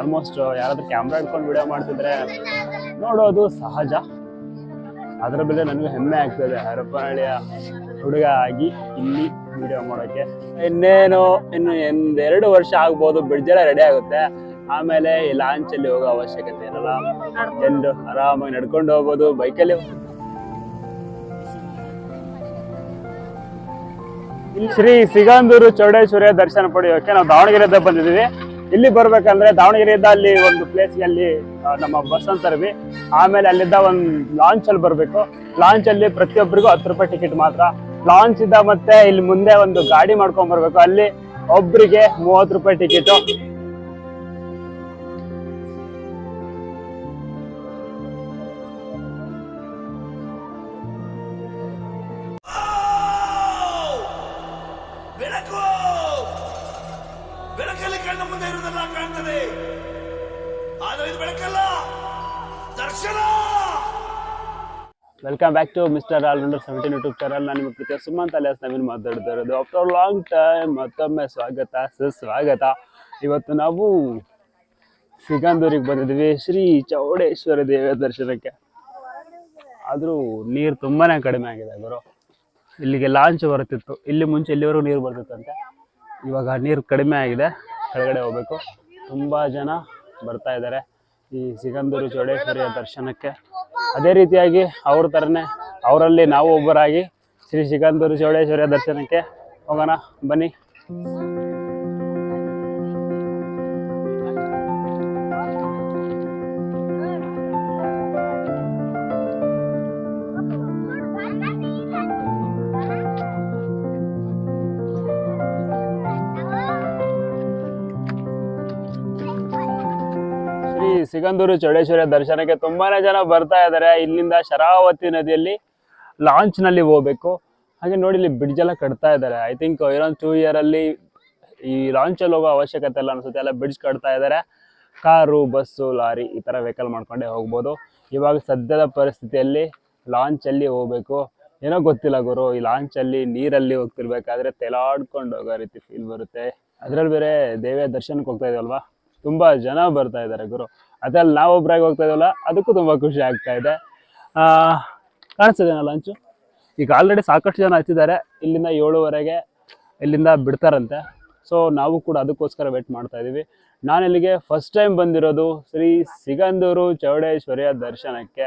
Almost ಯಾರಾದ್ರೂ camera ಇಟ್ಕೊಂಡು video ಮಾಡ್ತಿದ್ರೆ ನೋಡೋದು ಸಹಜ. ಅದರ ಬೆಲೆ ನನಗೆ ಹೆಮ್ಮೆ ಆಗ್ತದೆ. ಹರಪನಹಳ್ಳಿಯ ಹುಡುಗ ಆಗಿ ಇಲ್ಲಿ ವಿಡಿಯೋ ಮಾಡೋಕ್ಕೆ ಇನ್ನೇನು ಇನ್ನು ಒಂದೆರಡು ವರ್ಷ ಆಗ್ಬೋದು ಬ್ರಿಡ್ಜ್ ಎಲ್ಲ ರೆಡಿ ಆಗುತ್ತೆ. ಆಮೇಲೆ ಈ ಲಾಂಚಲ್ಲಿ ಹೋಗೋ ಅವಶ್ಯಕತೆ ಇರಲ್ಲ. ಜನರು ಆರಾಮಾಗಿ ನಡ್ಕೊಂಡು ಹೋಗ್ಬೋದು. ಬೈಕಲ್ಲಿ ಶ್ರೀ ಸಿಗಂದೂರು ಚೌಡೇಶ್ವರಿಯ ದರ್ಶನ ಪಡೆಯೋಕೆ ನಾವು ದಾವಣಗೆರೆಯಿಂದ ಬಂದಿದ್ದೀವಿ. ಇಲ್ಲಿ ಬರ್ಬೇಕಂದ್ರೆ ದಾವಣಗೆರೆಯಿಂದ ಅಲ್ಲಿ ಒಂದು ಪ್ಲೇಸ್ಗೆ ಅಲ್ಲಿ ನಮ್ಮ ಬಸ್ ಅಂತಾರವಿ ಆಮೇಲೆ ಅಲ್ಲಿದ್ದ ಒಂದು ಲಾಂಚ್ ಅಲ್ಲಿ ಬರಬೇಕು. ಲಾಂಚ್ ಅಲ್ಲಿ ಪ್ರತಿಯೊಬ್ಬರಿಗೂ ಹತ್ತು ರೂಪಾಯಿ ಟಿಕೆಟ್ ಮಾತ್ರ. ಲಾಂಚ್ ಇದ್ದ ಮತ್ತೆ ಇಲ್ಲಿ ಮುಂದೆ ಒಂದು ಗಾಡಿ ಮಾಡ್ಕೊಂಡ್ ಬರ್ಬೇಕು. ಅಲ್ಲಿ ಒಬ್ರಿಗೆ ಮೂವತ್ತು ರೂಪಾಯಿ ಟಿಕೆಟ್ ಬೆಳಕಲ್ಲ. ದರ್ಶನ. Welcome back to mister all rounder seventeen YouTube channel ನಾನು ನಿಮ್ಮ ಪ್ರೀತಿಯ ಸುಮಂತ್. ಅಲಿಯಾಸ್ ನವೀನ್ ಮಾತಾಡ್ತಾ ಇರೋದು. ಆಫ್ಟರ್ ಲಾಂಗ್ ಟೈಮ್ ಮತ್ತೊಮ್ಮೆ ಸ್ವಾಗತ, ಸುಸ್ವಾಗತ. ಇವತ್ತು ನಾವು ಸಿಗಂದೂರಿಗೆ ಬಂದಿದ್ವಿ ಶ್ರೀ ಚೌಡೇಶ್ವರ ದೇವಿಯ ದರ್ಶನಕ್ಕೆ. ಆದರೂ ನೀರು ತುಂಬಾ ಕಡಿಮೆ ಆಗಿದೆ ಗುರು. ಇಲ್ಲಿಗೆ ಲಾಂಚ್ ಬರುತ್ತಿತ್ತು. ಇಲ್ಲಿ ಮುಂಚೆ ಇಲ್ಲಿವರೆಗೂ ನೀರು ಬರ್ತಿತ್ತಂತೆ. ಇವಾಗ ನೀರು ಕಡಿಮೆ ಆಗಿದೆ. ಕೆಳಗಡೆ ಹೋಗ್ಬೇಕು. ತುಂಬ ಜನ ಬರ್ತಾ ಇದ್ದಾರೆ. ಈ ಸಿಗಂದೂರು ಚೌಡೇಶ್ವರಿಯ ದರ್ಶನಕ್ಕೆ. ಅದೇ ರೀತಿಯಾಗಿ ಅವ್ರ ಥರನೇ ಅವರಲ್ಲಿ ನಾವು ಒಬ್ಬರಾಗಿ ಶ್ರೀ ಸಿಗಂದೂರು ಚೌಡೇಶ್ವರಿಯ ದರ್ಶನಕ್ಕೆ ಹೋಗೋಣ. ಬನ್ನಿ. ಸಿಗಂದೂರು ಚೌಡೇಶ್ವರಿಯ ದರ್ಶನಕ್ಕೆ ತುಂಬಾನೇ ಜನ ಬರ್ತಾ ಇದ್ದಾರೆ ಇಲ್ಲಿಂದ ಶರಾವತಿ ನದಿಯಲ್ಲಿ ಲಾಂಚ್ನಲ್ಲಿ ಹೋಗ್ಬೇಕು. ಹಾಗೆ ನೋಡಿ ಇಲ್ಲಿ ಬ್ರಿಡ್ಜ್ ಎಲ್ಲ ಕಟ್ತಾ ಇದ್ದಾರೆ ಐ ಥಿಂಕ್ ಇನ್ನೊಂದು ಟೂ ಇಯರ್ ಅಲ್ಲಿ ಈ ಲಾಂಚ್ ಅಲ್ಲಿ ಹೋಗೋ ಅವಶ್ಯಕತೆ ಇಲ್ಲ ಅನ್ಸುತ್ತೆ. ಎಲ್ಲ ಬ್ರಿಡ್ಜ್ ಕಟ್ತಾ ಇದ್ದಾರೆ ಕಾರು ಬಸ್ಸು ಲಾರಿ ಈ ಥರ ವೆಹಿಕಲ್ ಮಾಡ್ಕೊಂಡೇ ಹೋಗ್ಬೋದು. ಇವಾಗ ಸದ್ಯದ ಪರಿಸ್ಥಿತಿಯಲ್ಲಿ ಲಾಂಚ್ ಅಲ್ಲಿ ಹೋಗ್ಬೇಕು. ಏನೋ ಗೊತ್ತಿಲ್ಲ ಗುರು, ಈ ಲಾಂಚ್ ಅಲ್ಲಿ ನೀರಲ್ಲಿ ಹೋಗ್ತಿರ್ಬೇಕಾದ್ರೆ ತೆಲಾಡ್ಕೊಂಡು ಹೋಗೋ ರೀತಿ ಫೀಲ್ ಬರುತ್ತೆ. ಅದ್ರಲ್ಲಿ ಬೇರೆ ದೇವಿಯ ದರ್ಶನಕ್ಕೆ ಹೋಗ್ತಾ ಇದಲ್ವಾ ತುಂಬಾ ಜನ ಬರ್ತಾ ಇದ್ದಾರೆ ಗುರು. ಅದ್ರಲ್ಲಿ ನಾವು ಒಬ್ರಾಗಿ ಹೋಗ್ತಾ ಇದವಲ್ಲ ಅದಕ್ಕೂ ತುಂಬಾ ಖುಷಿ ಆಗ್ತಾ ಇದೆ. ಕಾಣಿಸ್ತಿದೇನಾ ಲಂಚು ಈಗ ಆಲ್ರೆಡಿ ಸಾಕಷ್ಟು ಜನ ಹಚ್ಚಿದ್ದಾರೆ ಇಲ್ಲಿಂದ ಏಳುವರೆಗೆ ಇಲ್ಲಿಂದ ಬಿಡ್ತಾರಂತೆ. ಸೊ ನಾವು ಕೂಡ ಅದಕ್ಕೋಸ್ಕರ ವೇಟ್ ಮಾಡ್ತಾ ಇದೀವಿ. ನಾನು ಇಲ್ಲಿಗೆ ಫಸ್ಟ್ ಟೈಮ್ ಬಂದಿರೋದು ಶ್ರೀ ಸಿಗಂದೂರು ಚೌಡೇಶ್ವರಿಯ ದರ್ಶನಕ್ಕೆ.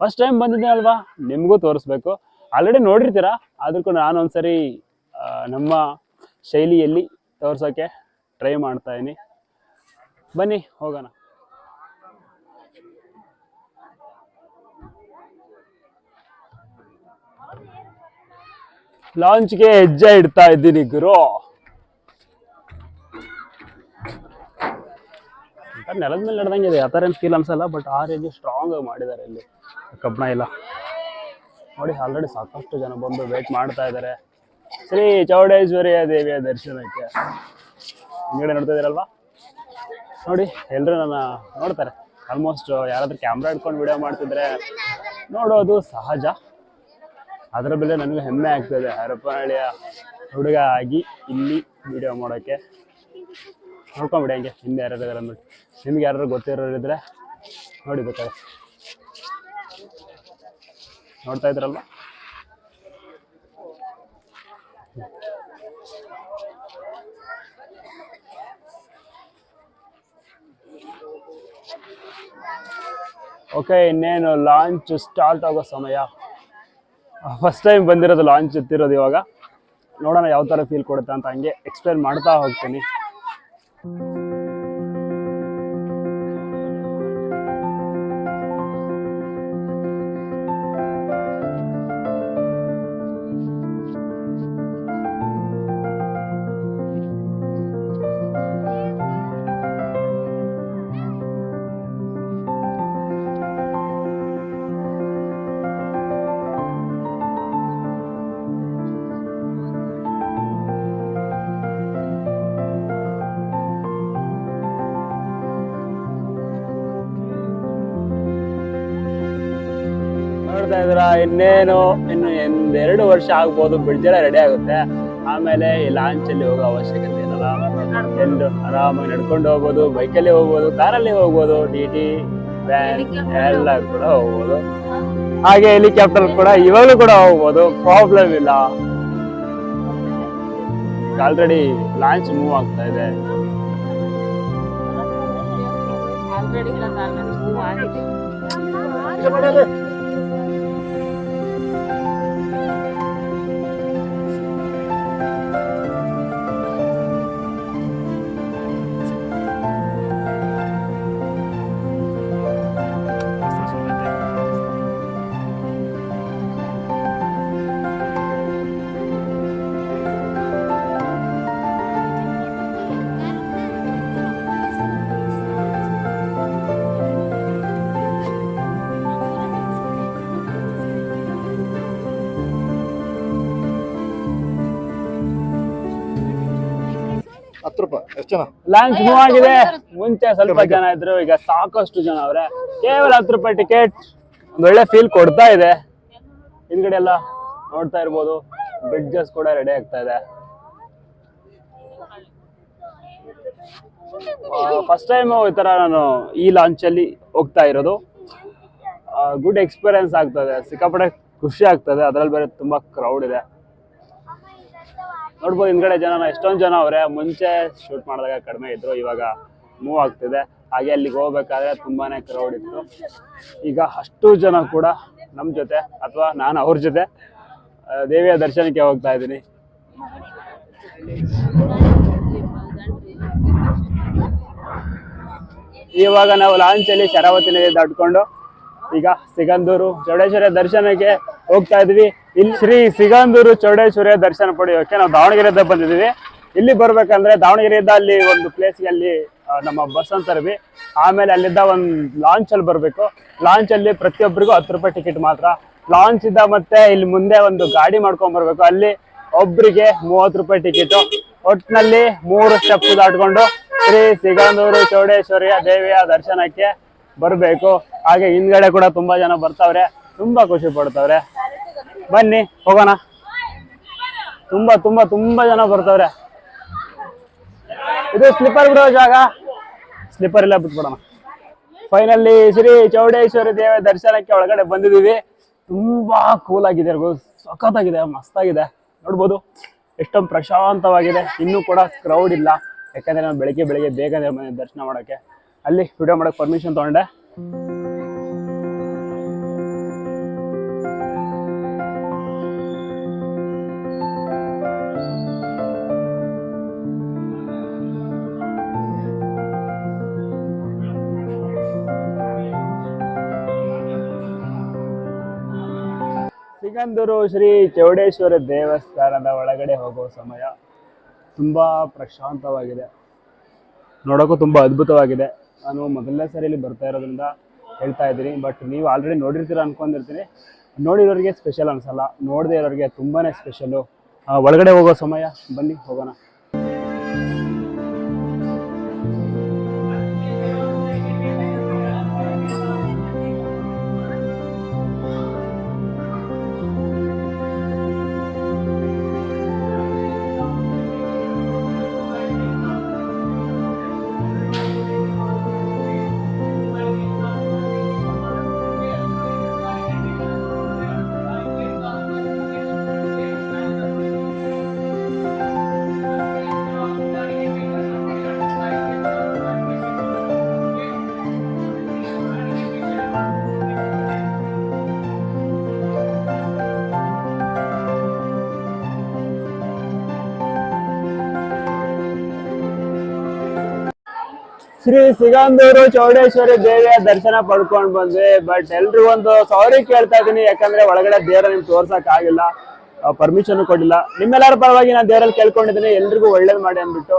ಫಸ್ಟ್ ಟೈಮ್ ಬಂದಿದ್ದೆ ಅಲ್ವಾ? ನಿಮಗೂ ತೋರಿಸ್ಬೇಕು. ಆಲ್ರೆಡಿ ನೋಡಿರ್ತೀರಾ? ಅದಕ್ಕೂ ನಾನು ಒಂದ್ಸರಿ ಆ, ನಮ್ಮ ಶೈಲಿಯಲ್ಲಿ ತೋರ್ಸೋಕ್ಕೆ ಟ್ರೈ ಮಾಡ್ತಾ ಇದೀನಿ. ಬನ್ನಿ ಹೋಗೋಣ. ಲಾಂಚ್ಗೆ ಹೆಜ್ಜೆ ಇಡ್ತಾ ಇದ್ದೀನಿ ಗುರು. ನೆಲದ ಮೇಲೆ ನಡೆದಂಗೆ ಇದೆ. ಆ ಥರ ಏನು ಫೀಲ್ ಅನ್ಸಲ್ಲ ಬಟ್ ಆ ರೇಂಜ್ ಸ್ಟ್ರಾಂಗ್ ಆಗಿ ಮಾಡಿದ್ದಾರೆ ಇಲ್ಲಿ. ಕಬ್ಬಣ ಇಲ್ಲ. ನೋಡಿ ಆಲ್ರೆಡಿ ಸಾಕಷ್ಟು ಜನ ಬಂದು ವೇಟ್ ಮಾಡ್ತಾ ಇದ್ದಾರೆ. ಶ್ರೀ ಚೌಡೇಶ್ವರಿಯ ದೇವಿಯ ದರ್ಶನಕ್ಕೆ. ಹಿಂಗಡೆ ನೋಡ್ತಾ ಇದ್ದೀರಲ್ವಾ? ನೋಡಿ ಎಲ್ಲರೂ ನನ್ನ ನೋಡ್ತಾರೆ. ಆಲ್ಮೋಸ್ಟ್ ಯಾರಾದ್ರೂ ಕ್ಯಾಮ್ರಾ ಇಟ್ಕೊಂಡು ವಿಡಿಯೋ ಮಾಡ್ತಿದ್ರೆ ನೋಡೋದು ಸಹಜ. ಅದರ ಬೆಲೆ ನನಗೆ ಹೆಮ್ಮೆ ಆಗ್ತದೆ. ಹರಪನಹಳ್ಳಿಯ ಹುಡುಗ ಆಗಿ ಇಲ್ಲಿ ವಿಡಿಯೋ ಮಾಡೋಕ್ಕೆ ನೋಡ್ಕೊಂಬಿಡಿ ಹಂಗೆ, ಹಿಂದೆ ಯಾರು ಅಂದ್ಬಿಟ್ಟು ನಿಮ್ಗೆ ಯಾರು ಗೊತ್ತಿರೋರು ಇದ್ರೆ ನೋಡಿ ಬೇಕಾದ್ರೆ. ನೋಡ್ತಾ ಇದ್ರಲ್ವ? ಓಕೆ ಇನ್ನೇನು ಲಾಂಚ್ ಸ್ಟಾರ್ಟ್ ಆಗೋ ಸಮಯ. ಫಸ್ಟ್ ಟೈಮ್ ಬಂದಿರೋದು ಲಾಂಚ್ ಎತ್ತಿರೋದು ಇವಾಗ. ನೋಡೋಣ ಯಾವ ಥರ ಫೀಲ್ ಕೊಡುತ್ತೆ ಅಂತ ಹಂಗೆ ಎಕ್ಸ್ಪ್ಲೇನ್ ಮಾಡ್ತಾ ಹೋಗ್ತೀನಿ. ನೋಡ್ತಾ ಇದ್ರ ಇನ್ನೇನು ಇನ್ನು ಒಂದೆರಡು ವರ್ಷ ಆಗ್ಬೋದು ಬ್ರಿಡ್ಜ್ ಎಲ್ಲ ರೆಡಿ ಆಗುತ್ತೆ. ಆಮೇಲೆ ಈ ಲಾಂಚ್ ಅಲ್ಲಿ ಹೋಗೋ ಅವಶ್ಯಕತೆ ಇರಲ್ಲ ಎಂದು ಆರಾಮಾಗಿ ನಡ್ಕೊಂಡು ಹೋಗ್ಬೋದು. ಬೈಕಲ್ಲಿ ಹೋಗ್ಬೋದು ಕಾರಲ್ಲಿ ಹೋಗ್ಬೋದು ಟಿ ಟಿ ವ್ಯಾನ್ ಎಲ್ಲ ಕೂಡ ಹೋಗ್ಬೋದು. ಹಾಗೆ ಹೆಲಿಕಾಪ್ಟರ್ ಕೂಡ ಇವಾಗಲೂ ಕೂಡ ಹೋಗ್ಬೋದು. ಪ್ರಾಬ್ಲಮ್ ಇಲ್ಲ. ಆಲ್ರೆಡಿ ಲಾಂಚ್ ಮೂವ್ ಆಗ್ತಾ ಇದೆ. ಆಲ್ರೆಡಿ ಎಷ್ಟು ಜನ? ಲಾಂಚ್ ಮೂವ್ ಆಗಿದೆ ಮುಂಚೆ ಸ್ವಲ್ಪ ಜನ ಇದ್ರು ಈಗ ಸಾಕಷ್ಟು ಜನ ಅವ್ರೆ. ಕೇವಲ ಹತ್ತು ರೂಪಾಯಿ ಟಿಕೆಟ್ ಒಂದ್ ಒಳ್ಳೆ ಫೀಲ್ ಕೊಡ್ತಾ ಇದೆ. ಹಿಂದ್ಗಡೆ ಎಲ್ಲ ನೋಡ್ತಾ ಇರ್ಬೋದು. ಬ್ರಿಡ್ಜಸ್ ಕೂಡ ರೆಡಿ ಆಗ್ತಾ ಇದೆ. ಫಸ್ಟ್ ಟೈಮ್ ಈ ತರ ನಾನು ಈ ಲಾಂಚ್ ಅಲ್ಲಿ ಹೋಗ್ತಾ ಇರೋದು. ಗುಡ್ ಎಕ್ಸ್ಪೀರಿಯನ್ಸ್ ಆಗ್ತದೆ ಸಿಕ್ಕಾಪಟ್ಟೆ ಖುಷಿ ಆಗ್ತದೆ ಅದ್ರಲ್ಲಿ ಬೇರೆ ತುಂಬಾ ಕ್ರೌಡ್ ಇದೆ. ನೋಡ್ಬೋದು, ಹಿಂದ್ಗಡೆ ಜನ ಎಷ್ಟೊಂದು ಜನ ಅವರೇ, ಮುಂಚೆ ಶೂಟ್ ಮಾಡಿದಾಗ ಕಡಿಮೆ ಇದ್ರು, ಇವಾಗ ಮೂವ್ ಆಗ್ತಿದೆ. ಹಾಗೆ ಅಲ್ಲಿಗೆ ಹೋಗ್ಬೇಕಾದ್ರೆ ತುಂಬಾನೇ ಕ್ರೌಡ್ ಇತ್ತು. ಈಗ ಅಷ್ಟು ಜನ ಕೂಡ ನಮ್ಮ ಜೊತೆ, ಅಥವಾ ನಾನು ಅವ್ರ ಜೊತೆ ದೇವಿಯ ದರ್ಶನಕ್ಕೆ ಹೋಗ್ತಾ ಇದ್ದೀನಿ. ಇವಾಗ ನಾವು ಲಾಂಚಲ್ಲಿ ಶರಾವತಿ ನದಿ ದಾಟ್ಕೊಂಡು ಈಗ ಸಿಗಂದೂರು, ಚೌಡೇಶ್ವರಿ ದರ್ಶನಕ್ಕೆ ಹೋಗ್ತಾ ಇದ್ವಿ. ಇಲ್ಲಿ ಶ್ರೀ ಸಿಗಂದೂರು ಚೌಡೇಶ್ವರಿಯ ದರ್ಶನ ಪಡೆಯೋಕೆ ನಾವು ದಾವಣಗೆರೆಯಿಂದ ಬಂದಿದ್ದೀವಿ. ಇಲ್ಲಿ ಬರ್ಬೇಕಂದ್ರೆ ದಾವಣಗೆರೆಯಿಂದ ಅಲ್ಲಿ ಒಂದು ಪ್ಲೇಸ್ಗೆ ಅಲ್ಲಿ ನಮ್ಮ ಬಸ್ ತರ್ವಿ ಆಮೇಲೆ ಅಲ್ಲಿದ್ದ ಒಂದು ಲಾಂಚ್ ಅಲ್ಲಿ ಬರಬೇಕು. ಲಾಂಚ್ ಅಲ್ಲಿ ಪ್ರತಿಯೊಬ್ಬರಿಗೂ ಹತ್ತು ರೂಪಾಯಿ ಟಿಕೆಟ್ ಮಾತ್ರ. ಲಾಂಚ್ ಇದ್ದ ಮತ್ತೆ ಇಲ್ಲಿ ಮುಂದೆ ಒಂದು ಗಾಡಿ ಮಾಡ್ಕೊಂಡ್ ಬರ್ಬೇಕು. ಅಲ್ಲಿ ಒಬ್ರಿಗೆ ಮೂವತ್ತು ರೂಪಾಯಿ ಟಿಕೆಟ್ ಒಟ್ಟಿನಲ್ಲಿ ಮೂರು ಸ್ಟೆಪ್ ದಾಟ್ಕೊಂಡು ಶ್ರೀ ಸಿಗಂದೂರು ಚೌಡೇಶ್ವರಿಯ ದೇವಿಯ ದರ್ಶನಕ್ಕೆ ಬರಬೇಕು. ಹಾಗೆ ಹಿಂದ್ಗಡೆ ಕೂಡ ತುಂಬಾ ಜನ ಬರ್ತಾವ್ರೆ, ತುಂಬಾ ಖುಷಿ ಪಡ್ತಾವ್ರೆ. ಬನ್ನಿ, ಹೋಗೋಣ. ತುಂಬಾ ತುಂಬಾ ತುಂಬಾ ಜನ ಬರ್ತವ್ರೆ. ಇದು ಸ್ಲಿಪ್ಪರ್ ಬಿಡೋ ಜಾಗ. ಸ್ಲಿಪ್ಪರ್ ಇಲ್ಲ, ಬಿಟ್ಬಿಡೋಣ. ಫೈನಲಿ ಶ್ರೀ ಚೌಡೇಶ್ವರಿ ದೇವ ದರ್ಶನಕ್ಕೆ ಒಳಗಡೆ ಬಂದಿದ್ದೀವಿ. ತುಂಬಾ ಕೂಲ್ ಆಗಿದೆ ಸಖತ್ತಾಗಿದೆ, ಮಸ್ತಾಗಿದೆ. ನೋಡ್ಬೋದು, ಎಷ್ಟೊಂದು ಪ್ರಶಾಂತವಾಗಿದೆ. ಇನ್ನೂ ಕೂಡ ಕ್ರೌಡ್ ಇಲ್ಲ. ಯಾಕಂದ್ರೆ ನಾನು ಬೆಳಿಗ್ಗೆ ಬೆಳಿಗ್ಗೆ ಬೇಗನೆ ದರ್ಶನ ಮಾಡೋಕ್ಕೆ. ಅಲ್ಲಿ ವಿಡಿಯೋ ಮಾಡೋಕೆ ಪರ್ಮಿಷನ್ ತೊಗೊಂಡೆ. ಸಿಗಂದೂರು ಶ್ರೀ ಚೌಡೇಶ್ವರ ದೇವಸ್ಥಾನದ ಒಳಗಡೆ ಹೋಗೋ ಸಮಯ ತುಂಬಾ ಪ್ರಶಾಂತವಾಗಿದೆ. ನೋಡೋಕ್ಕೂ ತುಂಬಾ ಅದ್ಭುತವಾಗಿದೆ. ನಾನು ಮೊದಲನೇ ಸಾರಿ ಬರ್ತಾ ಇರೋದ್ರಿಂದ ಹೇಳ್ತಾ ಇದ್ದೀನಿ. ಬಟ್ ನೀವು ಆಲ್ರೆಡಿ ನೋಡಿರ್ತೀರ ಅನ್ಕೊಂಡಿರ್ತೀನಿ. ನೋಡಿರೋರಿಗೆ ಸ್ಪೆಷಲ್ ಅನ್ಸಲ್ಲ. ನೋಡದೇ ಇರೋರಿಗೆ ತುಂಬಾನೇ ಸ್ಪೆಷಲು ಒಳಗಡೆ ಹೋಗೋ ಸಮಯ. ಬನ್ನಿ, ಹೋಗೋಣ. ಶ್ರೀ ಸಿಗಂದೂರು ಚೌಡೇಶ್ವರಿ ದೇವಿಯ ದರ್ಶನ ಪಡ್ಕೊಂಡ್ ಬಂದ್ವಿ. ಬಟ್ ಎಲ್ರಿಗೂ ಒಂದು ಸಾರಿ ಕೇಳ್ತಾ ಇದೀನಿ ಯಾಕಂದ್ರೆ ಒಳಗಡೆ ದೇವರ ನಿಮ್ಗೆ ತೋರ್ಸಕ್ ಆಗಿಲ್ಲ. ಪರ್ಮಿಷನ್ ಕೊಟ್ಟಿಲ್ಲ ನಿಮ್ಮೆಲ್ಲರ ಪರವಾಗಿ ನಾನು ದೇವರಲ್ಲಿ ಕೇಳ್ಕೊಂಡಿದ್ದೀನಿ. ಎಲ್ರಿಗೂ ಒಳ್ಳೇದ್ ಮಾಡಿ ಅಂದ್ಬಿಟ್ಟು.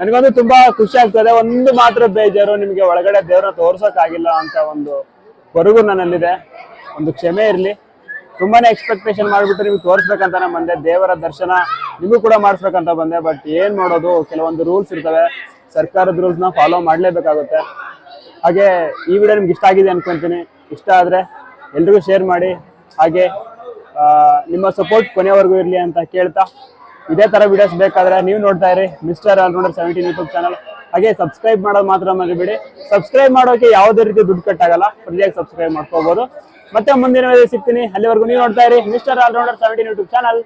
ನನಗೊಂದು ತುಂಬಾ ಖುಷಿ ಆಗ್ತದೆ. ಒಂದು ಮಾತ್ರ ಬೇಜಾರು ನಿಮ್ಗೆ ಒಳಗಡೆ ದೇವ್ರನ್ನ ತೋರ್ಸಕ್ ಆಗಿಲ್ಲ ಅಂತ ಒಂದು ಕೊರಗು ನನ್ನಲ್ಲಿದೆ. ಒಂದು ಕ್ಷಮೆ ಇರಲಿ. ತುಂಬಾನೇ ಎಕ್ಸ್ಪೆಕ್ಟೇಷನ್ ಮಾಡ್ಬಿಟ್ಟು ನಿಮ್ಗೆ ತೋರಿಸ್ಬೇಕಂತಾನೆ ಬಂದೆ. ದೇವರ ದರ್ಶನ ನಿಮಗೂ ಕೂಡ ಮಾಡಿಸ್ಬೇಕಂತ ಬಂದೆ. ಬಟ್ ಏನ್ ಮಾಡೋದು? ಕೆಲವೊಂದು ರೂಲ್ಸ್ ಇರ್ತವೆ. ಸರ್ಕಾರದ ರೂಲ್ಸ್ನ ಫಾಲೋ ಮಾಡಲೇಬೇಕಾಗುತ್ತೆ. ಹಾಗೆ ಈ ವಿಡಿಯೋ ನಿಮ್ಗೆ ಇಷ್ಟ ಆಗಿದೆ ಅನ್ಕೊಂತೀನಿ. ಇಷ್ಟ ಆದ್ರೆ ಎಲ್ರಿಗೂ ಶೇರ್ ಮಾಡಿ. ಹಾಗೆ ನಿಮ್ಮ ಸಪೋರ್ಟ್ ಕೊನೆವರೆಗೂ ಇರಲಿ ಅಂತ ಕೇಳ್ತಾ. ಇದೇ ತರ ವಿಡಿಯೋಸ್ ಬೇಕಾದ್ರೆ ನೀವು ನೋಡ್ತಾ ಇರಿ. Mister all rounder seventeen YouTube channel ಹಾಗೆ ಸಬ್ಸ್ಕ್ರೈಬ್ ಮಾಡೋದು ಮಾತ್ರ ಮರಿಬೇಡಿ. ಸಬ್ಸ್ಕ್ರೈಬ್ ಮಾಡೋಕೆ ಯಾವುದೇ ರೀತಿ ದುಡ್ಡು ಕಟ್ಟಾಗಲ್ಲ. ಫ್ರೀಯಾಗಿ ಸಬ್ಸ್ಕ್ರೈಬ್ ಮಾಡ್ಕೋಬೋದು. ಮತ್ತೆ ಮುಂದಿನ ಸಿಗ್ತೀನಿ. ಅಲ್ಲಿವರೆಗೂ ನೀವು ನೋಡ್ತಾ ಇರಿ. Mister all rounder seventeen YouTube channel